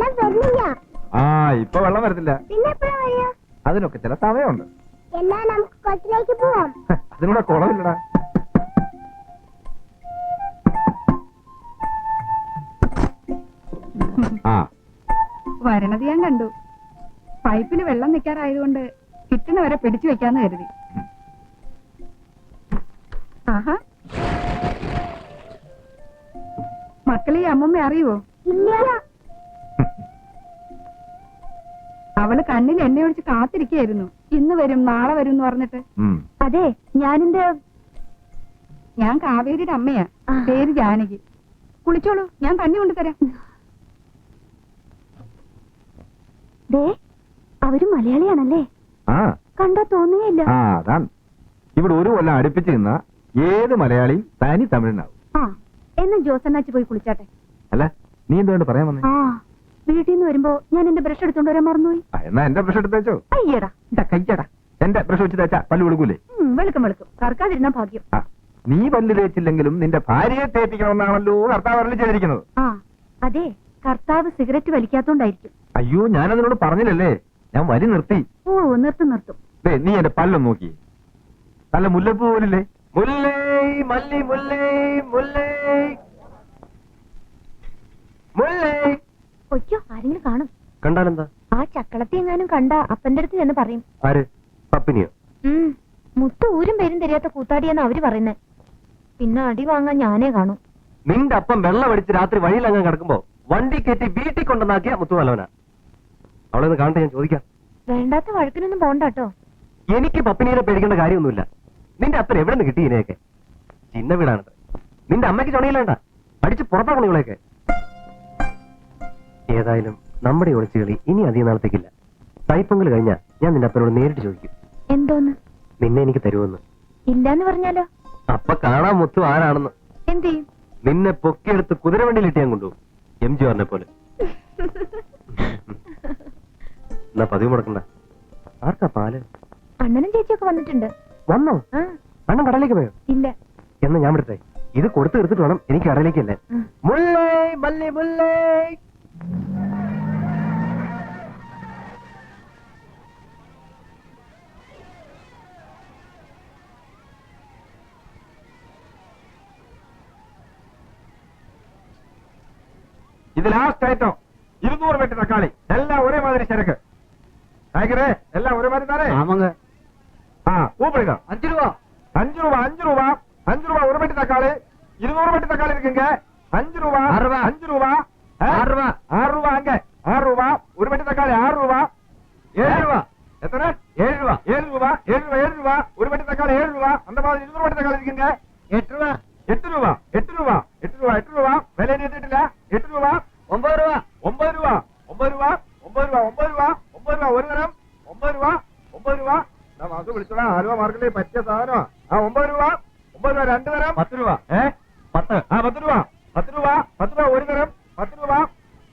വെള്ളം വരുന്നില്ല ആ ഇപ്പൊ വെള്ളം വരത്തില്ല. പിന്നെ അതിനൊക്കെ ചില സമയമുണ്ട്. എന്നാ നമുക്ക് കൊച്ചിലേക്ക് പോവാം. അതിനൂടെ കുളമില്ലടാ. ആ. വരണത് ഞാൻ കണ്ടു. പൈപ്പിൽ വെള്ളം നിൽക്കാറായതുകൊണ്ട് കിട്ടുന്ന വരെ പിടിച്ചു വെക്കാന്ന് കരുതി. ആഹാ. മക്കളെ അമ്മമ്മ അറിയുവോ? ഇല്ല. അവൾ കണ്ണിൽ എണ്ണ ഒഴിച്ച് കാത്തിരിക്കായിരുന്നു ഇന്ന് വരും നാളെ വരും എന്ന് പറഞ്ഞിട്ട്. അതെ ഞാനെന്റെ ഞാൻ കാവേരിയുടെ അമ്മയാ. പേര് ജാനകി. കുളിച്ചോളൂ ഞാൻ തന്നെ കൊണ്ടുതരാം. ദേ അവർ മലയാളിയാണല്ലേ? ആ. കണ്ടാ തോന്നുകയില്ല. ആ അതാണ്. ഇവിടെ ഒരു കൊല്ലം അടുപ്പിച്ച് നിന്ന ഏത് മലയാളിയും തനി തമിഴിനാവും. ആ എന്നാ ജോസണ്ണാച്ചി പോയി കുളിച്ചാട്ടെ. അല്ല നീ എന്തുകൊണ്ട് പറയാൻ വന്നേ? ആ. വീട്ടിൽ നിന്ന് വരുമ്പോ ഞാൻ എന്റെ ബ്രഷ് എടുത്തോണ്ട് വരാൻ മറന്നുപോയി. എന്നാ എന്റെ ബ്രഷ് എടുത്തേച്ചോ? അയ്യടാ. എന്റെ കയ്യടാ. എന്റെ ബ്രഷ് വെച്ച് തേച്ചാ പല്ല് വിളുക്കൂലേ? വെളുക്കും വെളുക്കും. കറക്കാതിരുന്ന ഭാഗ്യം. നീ പല്ല് തേച്ചില്ലെങ്കിലും നിന്റെ ഭാര്യയെ തേപ്പിക്കണമെന്നാണല്ലോ കർത്താവ് അരുളി ചെയ്തിരിക്കുന്നത്. ആ അതെ കർത്താവ് സിഗരറ്റ് വലിക്കാത്തോണ്ടായിരിക്കും. അയ്യോ ഞാൻ അതിനോട് പറഞ്ഞില്ലല്ലേ? ഞാൻ വലി നിർത്തി. ഓ നിർത്തും നിർത്തും. നീ എന്റെ പല്ലൊന്ന് നോക്കി. നല്ല മുല്ലപ്പൂ പോലില്ലേ? മുല്ലേ മല്ലി മുല്ലേ മുല്ലേ. മുല്ലേ ഒയ്യോ ആരെങ്കിലും കാണും. കണ്ടാലെന്താ? ആ ചക്കളത്തി എങ്ങാനും കണ്ട അപ്പന്റെ അടുത്ത് ചെന്ന് പറയും. ആര്? പപ്പിനിയോ? മുത്ത് ഊരും പേരും തരിയാത്ത കൂത്താടിയെന്ന് അവർ പറയുന്നേ. പിന്നെ അടി വാങ്ങാൻ ഞാനേ കാണൂ. നിന്റെ അപ്പം വെള്ളം അടിച്ച് രാത്രി വഴിയിൽ അങ്ങ് കിടക്കുമ്പോ വണ്ടി കയറ്റി വീട്ടിൽ കൊണ്ടുവന്നാക്കിയ മുത്തുവല്ലവനാ അവളെ ഒന്ന് കാണട്ടെ ഞാൻ ചോദിക്കാം. വേണ്ടാത്ത വഴക്കിനൊന്നും പോണ്ടാട്ടോ. എനിക്ക് പപ്പിനീനെ പേടിക്കേണ്ട കാര്യമൊന്നുമില്ല. നിന്റെ അപ്പൻ എവിടെ നിന്ന് കിട്ടി ഇതിനെയൊക്കെ ചിന്ന വീടാണത് നിന്റെ അമ്മയ്ക്ക് ചുണയില്ലേണ്ട അടിച്ച് പുറത്താക്കണം ഇവളെയൊക്കെ ഏതായാലും നമ്മുടെ ഒളിച്ചുകളി ഇനി അധികം നാളത്തേക്കില്ല. തൈപ്പൊങ്കൽ കഴിഞ്ഞാ ഞാൻ നിന്റെ അപ്പനോട് നേരിട്ട് ചോദിക്കും. എന്തോന്ന്? നിന്നെ എനിക്ക് തരുമെന്ന് ഇല്ലാന്ന് പറഞ്ഞാലോ? അപ്പൊ കാണാൻ മുത്തു ആരാണെന്ന്. എന്ത് ചെയ്യും? നിന്നെ പൊക്കിയെടുത്ത് കുതിരവണ്ടിയിലിട്ട് ഞാൻ കൊണ്ടുപോകും. എം ജി പറഞ്ഞ പോലെ. എന്നാ പതിവ് മുടക്കണ്ട. ആർക്കാ പാൽ? അണ്ണനും ചേച്ചിയൊക്കെ വന്നിട്ടുണ്ട്. വന്നോ? ആ. അണ്ണൻ കടലിലേക്ക് പോയോ? ഇല്ല. എന്നാ ഞാൻ വിടട്ടെ. ഇത് കൊടുത്ത് എടുത്തിട്ട് വേണം എനിക്ക് കടലിലേക്ക് അല്ലേ? മുല്ലേ മല്ലി മുല്ലേ லாஸ்ட் ஐட்டம் இருநூறு மீட்டர் தக்காளி. எல்லாம் ஒரே மாதிரி சரக்கு நாயகரே எல்லாம் ஒரே மாதிரி தானே? ஆமாங்க. ஆ கூப்பிடுங்க அஞ்சு ரூபா. அஞ்சு ரூபா அஞ்சு ரூபா. அஞ்சு ரூபா ஒரு மீட்டர் தக்காளி. இருநூறு மீட்டர் தக்காளி இருக்குங்க. அஞ்சு ரூபா அஞ்சு ரூபா.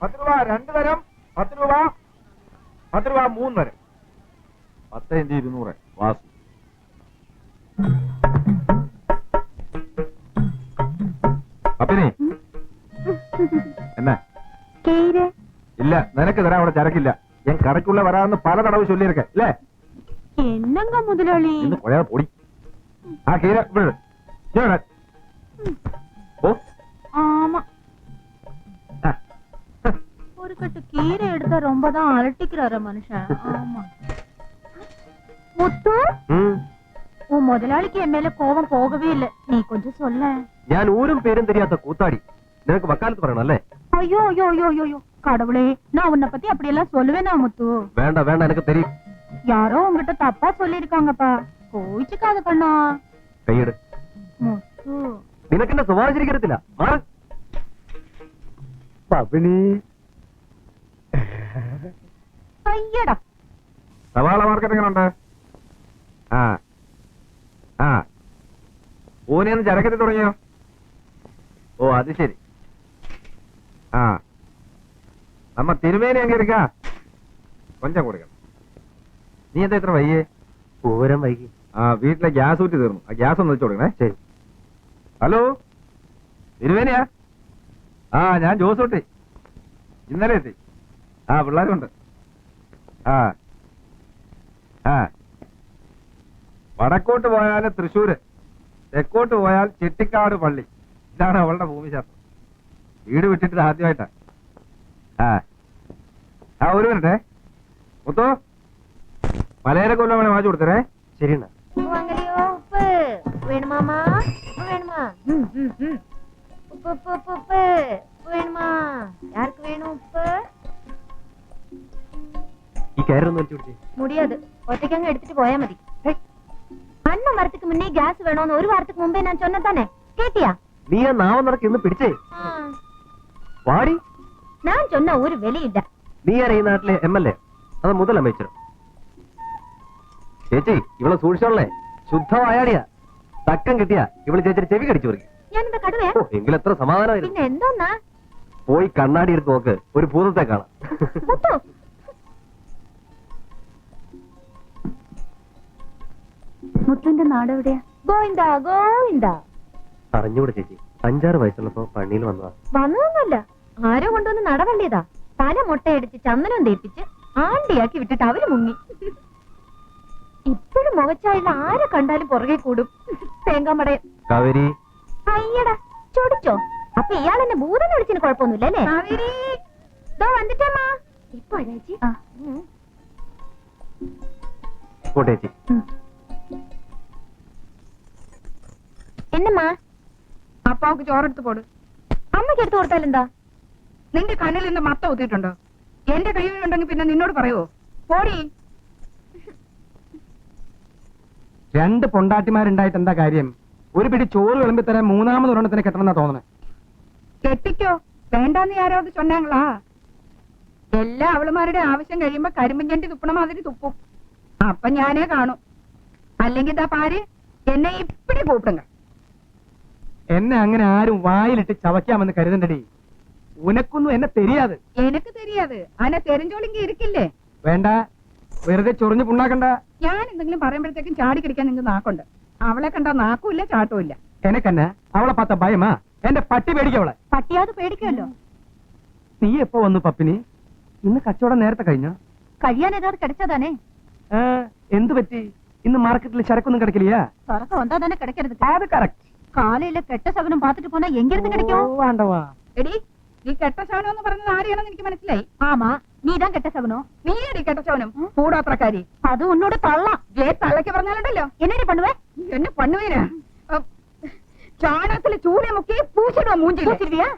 പത്ത് രൂപ രണ്ട് തരം പത്ത് രൂപ പത്ത് രൂപ മൂന്ന് തരം. പത്ത് ഇഞ്ച് ഇരുന്നൂറ് വാസു. അപ്പിനി എന്നാ? ഇല്ല നിനക്ക് തരാൻ അവിടെ ചരക്കില്ല. ഞാൻ കടക്കുള്ള വരാമെന്ന് പല തടവ് ചൊല്ലിയിരിക്ക എന്നങ്ക മുതലാളി? ഇന്ന് പൊടി. ആ കീര ഇട്. ഓ கட்டு கீரை எடுத்தா ரொம்ப தான் அலட்டிக்கிறாரு மனுஷன் ஆமா முத்து உன் முதலாளிக்கு என் மேல கோபம் போகவே இல்ல நீ கொஞ்சம் சொல்ல ഞാൻ ഊരും പേരും தெரியாத കൂത്താടി നിനക്ക് വക്കാലത്ത് പറയണം അല്ലേ ஐயோ ஐயோ ஐயோ ஐயோ ஐயோ கடவுளே நான் உன்னை பத்தி அப்படி எல்லாம் சொல்லுவேனா முத்து വേണ്ട വേണ്ട എനിക്ക് തരും யாரோ உங்ககிட்ட தப்பா சொல்லிருக்காங்கப்பா கோயிச்சுக்காத கண்ணா കൈയ്യട് முத்து നിനക്കെന്റെ സ്വഭാവം ശരിക്കരത്തില്ല മാറ് പപ്പിണി അയ്യടാ. സവാള മാർക്കറ്റ് എങ്ങനെയുണ്ട് ആ. ആ. ഊനിയൊന്ന് ചരക്കത്തിൽ തുടങ്ങിയോ? ഓ അത് ശരി. ആ. നമ്മ തിരുമേനി എങ്ങനെ കൊഞ്ചം കൊടുക്കണം. നീ എന്താ ഇത്ര വൈകിയേ? പൂരം വൈകി. ആ വീട്ടിലെ ഗ്യാസ് ഊറ്റി തീർന്നു. ആ ഗ്യാസ് ഒന്ന് വെച്ച് കൊടുക്കണേ. ശരി. ഹലോ? തിരുമേനിയാ? ആ ഞാൻ ജോസ് ജോസൂട്ടി ഇന്നലെ എത്തി. ആ പിള്ളേരുണ്ട്. ആ. ആ. വടക്കോട്ട് പോയാൽ തൃശ്ശൂര് തെക്കോട്ട് പോയാൽ ചെട്ടിക്കാട് പള്ളി. ഇതാണ് അവളുടെ ഭൂമിശാസ്ത്രം. വീട് വിട്ടിട്ട് ആദ്യമായിട്ടാ. ആ. ആ ഒരു മിനിറ്റേ. മൊത്തോ. മലയാള കൊല്ലം വേണേ വാങ്ങിച്ചു കൊടുത്തരേ. ശരിയെന്നാ. ഉപ്പ് വേണുമാമാ വേണുമാ ഉപ്പ് ഉപ്പ് ഉപ്പ് ഉപ്പ് വേണുമാ യാർക്ക് വേണം ഉപ്പ്? വേറൊന്നും പോയാ മതി. മുന്നേ ഗ്യാസ് വേണോന്ന് ഒരു വാരത്തുക്ക് മുമ്പേ ഞാൻ ചൊന്നതാനെ കേട്ടിയാ? നീ ആ നാവം പിടിച്ചേ. വാടി. ഞാൻ ചൊന്ന ഒരു വിലയില്ല നീ ആരാ നാട്ടിലെ എം എൽ എ? അത് മുതൽ അമ്മയിച്ചു ചേച്ചി ഇവളെ സൂക്ഷിച്ചോളേ. ശുദ്ധമായാടിയാ തക്കം കിട്ടിയാ. ഇവൾ ചേച്ചി ചെവി കടിച്ചു കടുവേ എങ്കിലും എത്ര സമാധാനമായിരുന്നു. എന്തോന്നാ? പോയി കണ്ണാടി എടുത്ത് നോക്ക്. ഒരു ഭൂതത്തെ കാണാം. മുത്തു മുത്തുന്റെ നാട് എവിടെയാ? ഗോവിന്ദ ഗോവിന്ദ. അറിഞ്ഞൂടെ ചേച്ചി. അഞ്ചാറ് വയസ്സുള്ളപ്പോ പണിയിൽ വന്നതാ. വന്നതൊന്നുമല്ല. ആരോ കൊണ്ടുവന്ന് നടവള്ളിയതാ തല മുട്ടയടിച്ച് ചന്ദനം തേപ്പിച്ച് ആണ്ടിയാക്കി വിട്ടിട്ട് അവർ മുങ്ങി. ഇപ്പോഴും മുഖച്ചായുള്ള ആരെ കണ്ടാലും പുറകെ കൂടും. തേങ്ങാമടയൻ കവരി. അയ്യടാ ചൊടിച്ചോ? അപ്പൊ ഇയാൾ എന്നെ ഭൂതം വിളിച്ചിന് കുഴപ്പമൊന്നുമില്ല അല്ലേ? കാവേരി. ദോ വന്നിട്ടേമ്മാ. ഇപ്പൊ ചേച്ചി. ആ. ചേച്ചി. എന്നമ്മാ അപ്പാവുക്ക് ചോറെടുത്ത് പോട്. അമ്മയ്ക്ക് എടുത്തു കൊടുത്താൽ എന്താ നിന്റെ കണ്ണിൽ നിന്ന് മത്ത ഊത്തിയിട്ടുണ്ടോ എന്റെ കയ്യിലുണ്ടെങ്കിൽ പിന്നെ നിന്നോട് പറയുവോ? പോടി. രണ്ട് പൊണ്ടാട്ടിമാരുണ്ടായിട്ട് എന്താ കാര്യം? ഒരു പിടി ചോറ് വിളമ്പി തരാൻ മൂന്നാമത് ഒരെണ്ണത്തിന് കെട്ടണമെന്നാ തോന്നണേ. കെട്ടിക്കോ. വേണ്ടാന്ന് ആരോ അത് ചൊന്നാങ്ങളാ. എല്ലാ അവളുമാരുടെ ആവശ്യം കഴിയുമ്പോ കരിമ്പിഞ്ചണ്ടി തുപ്പണ മാതിരി തുപ്പും. അപ്പൊ ഞാനേ കാണും. അല്ലെങ്കിൽ ഇതാ പാര് എന്നെ ഇപ്പിടി കൂപ്പിടുങ്ങൾ എന്നെ അങ്ങനെ ആരും വായിലിട്ട് ചവയ്ക്കാമെന്ന് കരുതണ്ടടി. ഉനക്കൊന്നും എന്നെ തെരിയാതെ. എനക്ക് തെരിയാതെ. അനെ തെരഞ്ഞോളിങ്കി ഇരിക്കില്ലേ? വേണ്ട. വെറുതെ ചൊറിഞ്ഞു പുണ്ണാക്കണ്ട. ഞാൻ എന്തെങ്കിലും പറയുമ്പോഴത്തേക്കും ചാടി കിടിക്കാൻ നിങ്ങൾ നാക്കുണ്ട്. അവളെ കണ്ട നാക്കുമില്ല ചാട്ടൂല്ല എനക്കന്നെ അവളെ പത്ത ഭയമാ. എന്റെ പട്ടി പേടിക്കവളെ. പട്ടിയാത് പേടിക്കല്ലോ നീ എപ്പോ വന്നു പപ്പിനി? ഇന്ന് കച്ചവടം നേരത്തെ കഴിഞ്ഞോ? കഴിയാൻ ഏതാണ്ട് കിടച്ചതാണേ. എന്തു പറ്റി? ഇന്ന് മാർക്കറ്റിൽ ചരക്കൊന്നും കിടക്കില്ല. ചരക്കം എന്താ തന്നെ കിടക്കരുത്. അത് കറക്റ്റ് കാലയിലെ കെട്ട സകനം പാത്തിട്ട് പോന്നാ എങ്കിരുന്ന് കിടക്കോ വേണ്ടവാ എടി നീ കെട്ട ശവനം എന്ന് പറഞ്ഞത് ആരെയാണെന്ന് എനിക്ക് മനസ്സിലായി. ആമാ നീതാ കെട്ട സവനോ നീ എടി കെട്ട ശവനം. കൂടാത്രക്കാരി. അത് ഉന്നോട് തള്ള. ഏ തള്ളക്ക് പറഞ്ഞാലുണ്ടല്ലോ. എന്നടി പണുവേ എന്നെ പണ്ണുവേന? ചാണകത്തിൽ ചൂളി മുക്കി പൂച്ചിടുവാ മൂഞ്ചി പൂച്ചിടുവിയാ?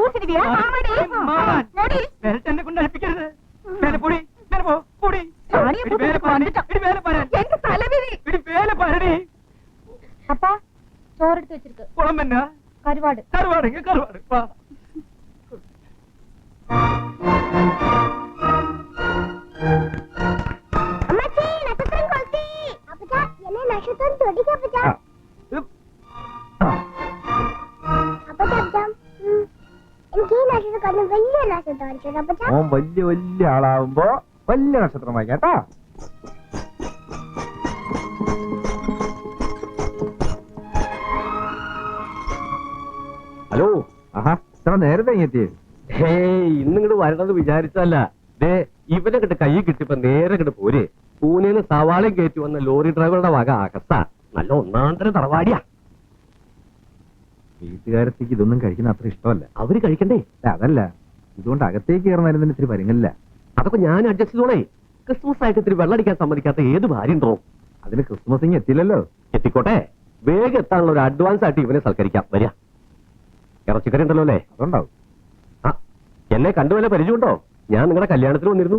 പൂച്ചിടുവിയാ? എന്നെ കൊണ്ട് അടുപ്പിക്കരുത്. മേലെ പൊടി മേലെ പോ പൊടി. ചാണിയെ ഇടി മേലെ വലിയ വലിയ ആളാവുമ്പോ വലിയ നക്ഷത്രം വായിക്കാം കേട്ടാ. ഹലോ. ആഹാ ഇത്ര നേരത്തെ ഹേ ഹേയ് ഇന്നിങ്ങോട്ട് വരണമെന്ന് വിചാരിച്ചല്ല ദേ ഇവനെ കിട്ട് കൈ കിട്ടിയപ്പോ നേരെ കിട്ട് പോര്. പൂനെന്ന് സവാളയും കയറ്റി വന്ന ലോറി ഡ്രൈവറുടെ വക അകത്ത. നല്ല ഒന്നാന്തര തറവാടിയാ. വീട്ടുകാരത്തേക്ക് ഇതൊന്നും കഴിക്കുന്ന അത്ര ഇഷ്ടമല്ല. അവർ കഴിക്കണ്ടേ? അതല്ല. ഇതുകൊണ്ട് അകത്തേക്ക് കയറുന്നതിന് ഇത്തിരി പരിങ്ങല്ല അതൊക്കെ ഞാൻ അഡ്ജസ്റ്റ് ചെയ്തോളേ. ക്രിസ്മസ് ആയിട്ട് ഇത്തിരി വെള്ളടിക്കാൻ സമ്മതിക്കാത്ത ഏത് ഭാര്യ ഉണ്ടോ അതിന് ക്രിസ്മസ് ഇങ്ങനെ എത്തില്ലല്ലോ എത്തിക്കോട്ടെ. വേഗം എത്താനുള്ള ഒരു അഡ്വാൻസ് ആയിട്ട് ഇവനെ സൽക്കരിക്കാം. വരിക. ഇറച്ചിക്കറി ഉണ്ടല്ലോ അല്ലേ? അതുണ്ടാവും. ആ എന്നെ കണ്ടു വല്ല പരിചയമുണ്ടോ? ഞാൻ നിങ്ങളുടെ കല്യാണത്തിന് വന്നിരുന്നു.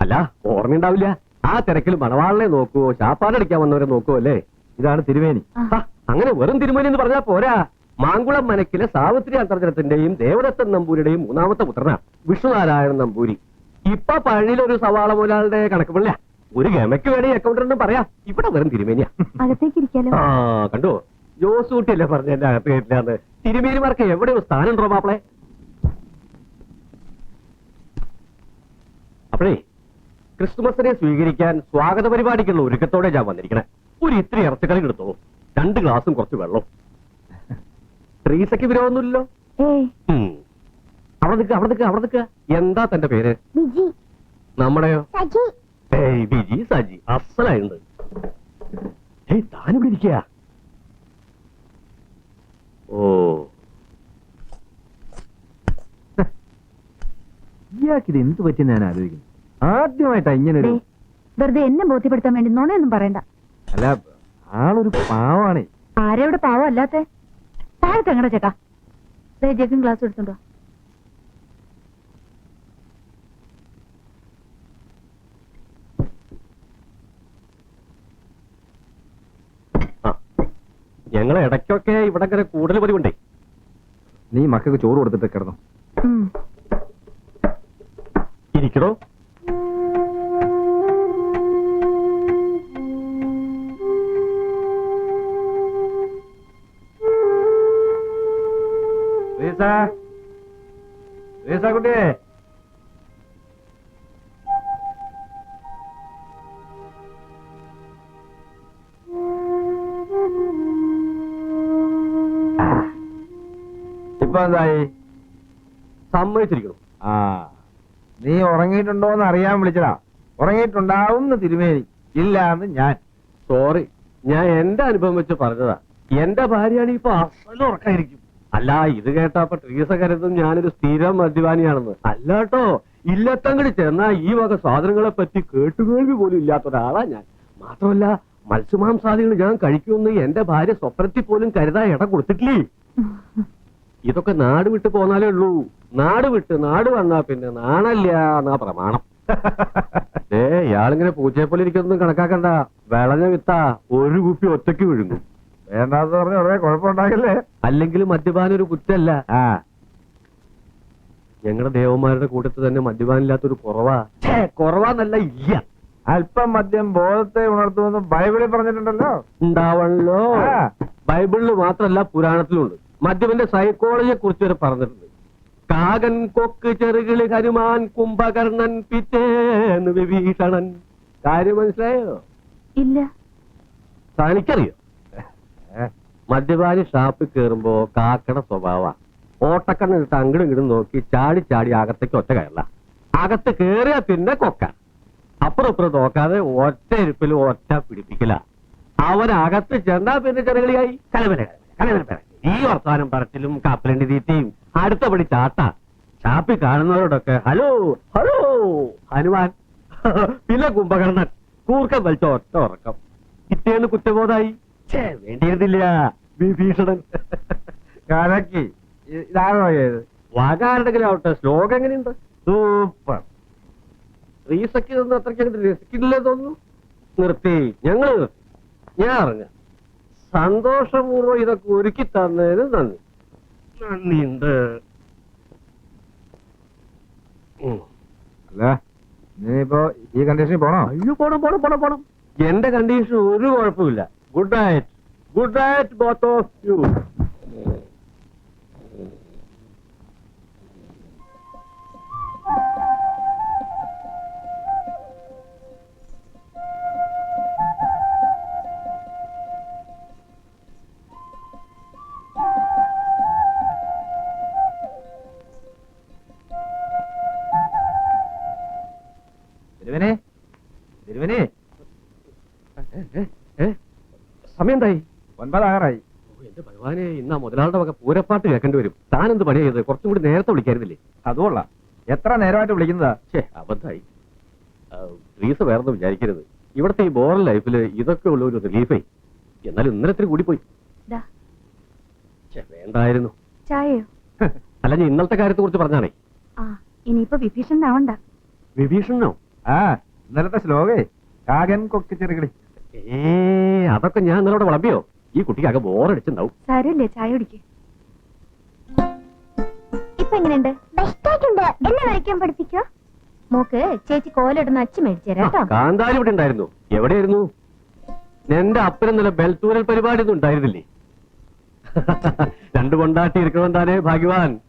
അല്ല ഓർമ്മയുണ്ടാവില്ല ആ തിരക്കിൽ മണവാളിനെ നോക്കുവോ ചാപ്പാടടിക്കാൻ വന്നവരെ നോക്കുവോ അല്ലേ? ഇതാണ് തിരുവേനി ആ, അങ്ങനെ വെറും തിരുമേനി എന്ന് പറഞ്ഞാൽ പോരാ. മാങ്കുളം മനക്കിലെ സാവിത്രി അന്തർജനത്തിന്റെയും ദേവദത്തൻ നമ്പൂരിയുടെയും മൂന്നാമത്തെ പുത്രനാണ്. വിഷ്ണുനാരായണൻ നമ്പൂരി. ഇപ്പൊ പഴയിലൊരു സവാള മുതലാളുടെ കണക്കുമില്ല ഒരു ഗമയ്ക്ക് വേണേ അക്കൗണ്ടന്റും പറയാ. ഇവിടെ വെറും തിരുമേനിയാ. അകത്തേക്ക് ഇരിക്കാലോ? ആ കണ്ടോ? ജോസൂട്ടിയല്ലേ പറഞ്ഞ എന്റെ അകത്ത് കയറ്റില്ലാന്ന്. തിരുമേനിമാർക്ക് എവിടെയോ സ്ഥാനം ഉണ്ടോ മാപ്പിളെ? അപ്പോഴേ ക്രിസ്തുമസിനെ സ്വീകരിക്കാൻ സ്വാഗത പരിപാടിക്കുള്ള ഒരുക്കത്തോടെ ഞാൻ വന്നിരിക്കണേ. ഒരു ഇത്തിരി ഇറച്ചിക്കറി എടുത്തോ രണ്ട് ഗ്ലാസും കുറച്ച് വെള്ളം ട്രീസയ്ക്ക് വിരോധമൊന്നുമില്ലല്ലോ. അവിടെ നിൽക്കുക അവിടെ നിൽക്കുക അവിടെ നിൽക്കുക എന്താ തന്റെ പേര്? നമ്മുടെയോ? ഏയ് ബിജി സജി. അസലായിട്ടുണ്ട് ഏയ് താനിവിടെ ഇരിക്കുക ഓ. ഇയാൾക്ക് ഇത് എന്ത് പറ്റി ഞാൻ ആലോചിക്കുന്നു. ആദ്യമായിട്ടാ ഇങ്ങനെ ഒരു വെറുതെ എന്നെ ബോധ്യപ്പെടുത്താൻ വേണ്ടി നോണയൊന്നും പറയണ്ട. അല്ല ആളൊരു പാവാണേ. ആരെവിടെ പാവം അല്ലാത്തെ? താഴത്തെ എങ്ങനെ ചേട്ടാ. ജഗൻ ക്ലാസ് എടുത്തുണ്ടോ ഞങ്ങൾ ഇടയ്ക്കൊക്കെ ഇവിടെ കൂടുതൽ പതിവുണ്ടേ. നീ മക്കൾക്ക് ചോറ് കൊടുത്തിട്ട് കിടന്നു. ഇരിക്കണോ ഇപ്പൊ എന്തായി? സമ്മതിച്ചിരിക്കണം. ആ. നീ ഉറങ്ങിയിട്ടുണ്ടോ എന്ന് അറിയാൻ വിളിച്ചടാ ഉറങ്ങിയിട്ടുണ്ടാവും തിരുമേനി ഇല്ല എന്ന് ഞാൻ. സോറി ഞാൻ എന്റെ അനുഭവം വെച്ച് പറഞ്ഞതാ. എന്റെ ഭാര്യയാണ് ഇപ്പൊ അസല ഉറക്കായിരിക്കും. അല്ല ഇത് കേട്ടപ്പോ ട്രീസ കരുതും ഞാനൊരു സ്ഥിരം മദ്യപാനിയാണെന്ന്. അല്ല കേട്ടോ ഇല്ലത്തങ്ങട് ചെന്നാ ഈ വക സാധനങ്ങളെ പറ്റി കേട്ടുകേൾവി പോലും ഇല്ലാത്ത ഒരാളാ ഞാൻ. മാത്രമല്ല മത്സ്യമാംസാദികൾ ഞാൻ കഴിക്കുമെന്ന് എന്റെ ഭാര്യ സ്വപ്നത്തിൽ പോലും കരുതാ ഇടം കൊടുത്തിട്ടില്ലേ? ഇതൊക്കെ നാട് വിട്ട് പോന്നാലേ ഉള്ളൂ. നാട് വിട്ട് നാട് വന്നാ പിന്നെ നാണല്ല എന്നാ പ്രമാണം. ഏ ഇയാളിങ്ങനെ പൂച്ചയെ പോലെ ഇരിക്കുന്നൊന്നും കണക്കാക്കണ്ട. വിളഞ്ഞ വിത്താ ഒരു കുപ്പി ഒറ്റയ്ക്ക് വിഴുങ്ങും. വേണ്ടാന്ന് പറഞ്ഞ ഉടനെ കുഴപ്പമുണ്ടാകില്ലേ? അല്ലെങ്കിൽ മദ്യപാനം ഒരു കുറ്റല്ല. ആ. ഞങ്ങളുടെ ദേവന്മാരുടെ കൂട്ടത്തിൽ തന്നെ മദ്യപാനില്ലാത്തൊരു കുറവാ. ഛേ, കുറവാന്നല്ല ഇല്ല. അല്പം മദ്യം ബോധത്തെ ഉണർത്തുമെന്ന് ബൈബിളിൽ പറഞ്ഞിട്ടുണ്ടല്ലോ. ഉണ്ടാവണല്ലോ. ആ. ബൈബിളിൽ മാത്രമല്ല പുരാണത്തിലുണ്ട്. മദ്യപന്റെ സൈക്കോളജിയെ കുറിച്ച് വരെ പറഞ്ഞിട്ടുണ്ട്. കാകൻ കൊക്ക് ചെറുകിളി ഹനുമാൻ കുംഭകർണൻ പിറ്റേന്ന് വിഭീഷണൻ. കാര്യം മനസ്സിലായോ? ഇല്ല. തനിക്കറിയോ? മദ്യപാനി ഷാപ്പിൽ കയറുമ്പോ കാക്കട സ്വഭാവ ഓട്ടക്കണ്ണിട്ട് അങ്ങടും ഇങ്ങടും നോക്കി ചാടി ചാടി അകത്തേക്ക് ഒറ്റ കയറല. അകത്ത് കയറിയാ പിന്നെ കൊക്ക. അപ്പുറം ഇപ്പുറം നോക്കാതെ ഒറ്റ ഇരിപ്പിൽ ഒറ്റ പിടിപ്പിക്കല. അവനകത്ത് ചെന്നാ പിന്നെ ചെറുകളിയായി. കലവര കലവര ഈ വർത്താനം പറച്ചിലും കാപ്പലണ്ടി തീറ്റയും അടുത്ത പടി ചാട്ട ചാപ്പി കാണുന്നവരോടൊക്കെ ഹലോ ഹലോ ഹനുമാൻ. പിന്നെ കുംഭകർണൻ കൂർക്കം വലിച്ച ഒറ്റ ഉറക്കം. കിട്ടിയെന്ന് കുറ്റബോധായി. ഛേ, വേണ്ടിയിരുന്നില്ല. വിഭീഷണൻ. കാലക്കി ഇതാണോ ചെയ്ത് വാകാരുടെങ്കിലും ആവട്ടെ ശ്ലോകം എങ്ങനെയുണ്ട്? സൂപ്പർ. റീസക്കിതൊന്നും അത്രയ്ക്ക് അങ്ങോട്ട് തോന്നുന്നു. നിർത്തി ഞങ്ങൾ ഞാൻ അറിഞ്ഞ സന്തോഷപൂർവം ഇതൊക്കെ ഒരുക്കി തന്നതിന് നന്ദി. നന്ദിയുണ്ട്. ഉം. അല്ല? നീ ഈ കണ്ടീഷനിൽ പോണോ? അയ്യോ പോണം പോണം പോണം പോണം. എന്റെ കണ്ടീഷൻ ഒരു കുഴപ്പമില്ല. Good night good night both of you മുതലാളുടെ വക പൂരപ്പാട്ട് കേൾക്കേണ്ടി വരും. താൻ എന്ത് പണി ചെയ്ത് കുറച്ചും കൂടി നേരത്തെ വിളിക്കായിരുന്നില്ലേ? അതുകൊള്ള എത്ര നേരമായിട്ട് വിളിക്കുന്നതാ? ഛേ അബദ്ധായി. റീസ് വേറൊന്നും വിചാരിക്കരുത്. ഇവിടുത്തെ ഈ ബോറൽ ലൈഫിൽ ഇതൊക്കെ ഉള്ള ഒരു റിലീഫേ. എന്നാലും ഇന്നലത്തിന് കൂടിപ്പോയി. ദാ, ഛേ, വേണ്ടായിരുന്നു. ചായയോ? അല്ല ഞാൻ ഇന്നലത്തെ കാര്യത്തെ കുറിച്ച് പറഞ്ഞാണേ. ആ ഇനിയിപ്പോ വിഭീഷണനാവണ്ട വിഭീഷണനോ? ആ ഇന്നലത്തെ ശ്ലോകേ. കാകൻ കൊക്കി ചെറുകിളി. ഏ അതൊക്കെ ഞാൻ ഇന്നലെ വളമ്പിയോ വിളമ്പിയോ? ഈ കുട്ടിക്ക് ആകെ ബോറടിച്ചിണ്ടാവും. സാരല്ലേ ചായ കുടിക്ക്. ഇപ്പൊ എങ്ങനെയുണ്ട്? ബെസ്റ്റായിട്ടുണ്ട്. എന്നെ വരയ്ക്കാൻ പഠിപ്പിക്കോ? മോക്ക് ചേച്ചി കോലിടുന്ന അച്ഛൻ മേടിച്ചു തരാം കേട്ടോ. കാന്താരി ഇവിടെ ഉണ്ടായിരുന്നു. എവിടെയായിരുന്നു? എന്റെ അപ്പനും നല്ല ബെൽത്തൂരൽ പരിപാടി ഒന്നും ഉണ്ടായിരുന്നില്ലേ? രണ്ടു കൊണ്ടാട്ടി ഇരിക്കണമെന്താനേ ഭാഗ്യവാൻ.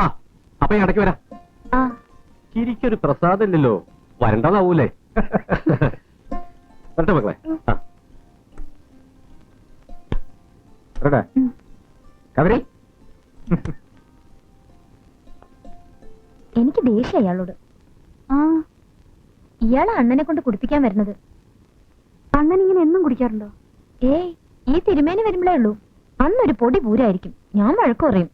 ആ, അപ്പൊ ഞാൻ ഇടയ്ക്ക് വരാം. ആ. ചിരിക്കൊരു പ്രസാദം ഇല്ലല്ലോ. വരണ്ടതാവൂലേ വരട്ടെ മക്കളെ. ആ. വരട്ടെ. കവരി എനിക്ക് ദേഷ്യം അയാളോട് ആ ഇയാളെ അണ്ണനെ കൊണ്ട് കുടിപ്പിക്കാൻ വരുന്നത്. അണ്ണൻ ഇങ്ങനെ എന്നും കുടിക്കാറുണ്ടോ? ഏയ് ഈ തിരുമേനി വരുമ്പോഴേ ഉള്ളൂ. അന്നൊരു പൊടി പൂരായിരിക്കും. ഞാൻ വഴക്കു പറയും.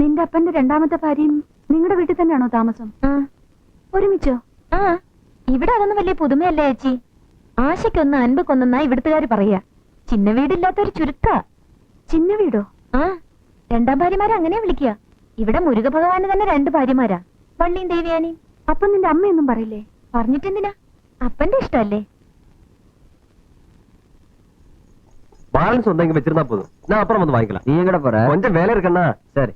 നിന്റെ അപ്പന്റെ രണ്ടാമത്തെ ഭാര്യയും നിങ്ങളുടെ വീട്ടിൽ തന്നെയാണോ താമസം? ഒരുമിച്ചോ? ആ ഇവിടെ അതൊന്നും വലിയ പുതുമയല്ലേ ചേച്ചി. ആശയ്ക്കൊന്ന് അൻപക്കൊന്നാ ഇവിടുത്തുകാർ പറയാ. ചിന്ന വീടില്ലാത്തൊരു ചുരുക്ക. ചിന്ന വീടോ? ആ രണ്ടാം ഭാര്യമാരെ അങ്ങനെയാ വിളിക്കുക. ഇവിടെ മുരുക ഭഗവാന് തന്നെ രണ്ട് ഭാര്യമാരാ. പള്ളിയും ദേവിയാനിയും അപ്പൊ നിന്റെ അമ്മയൊന്നും പറയില്ലേ? പറഞ്ഞിട്ടെന്തിനാ? അപ്പന്റെ ഇഷ്ടല്ലേ? ബാലൻസ് ഉണ്ടെങ്കിൽ വെച്ചിരുന്നാ പോതും ഞാൻ അപ്പുറം വന്ന് വാങ്ങിക്കലാം. നീ എങ്ങടെ പറ കൊഞ്ചം വേല ഇരിക്കണ്ണ ശരി.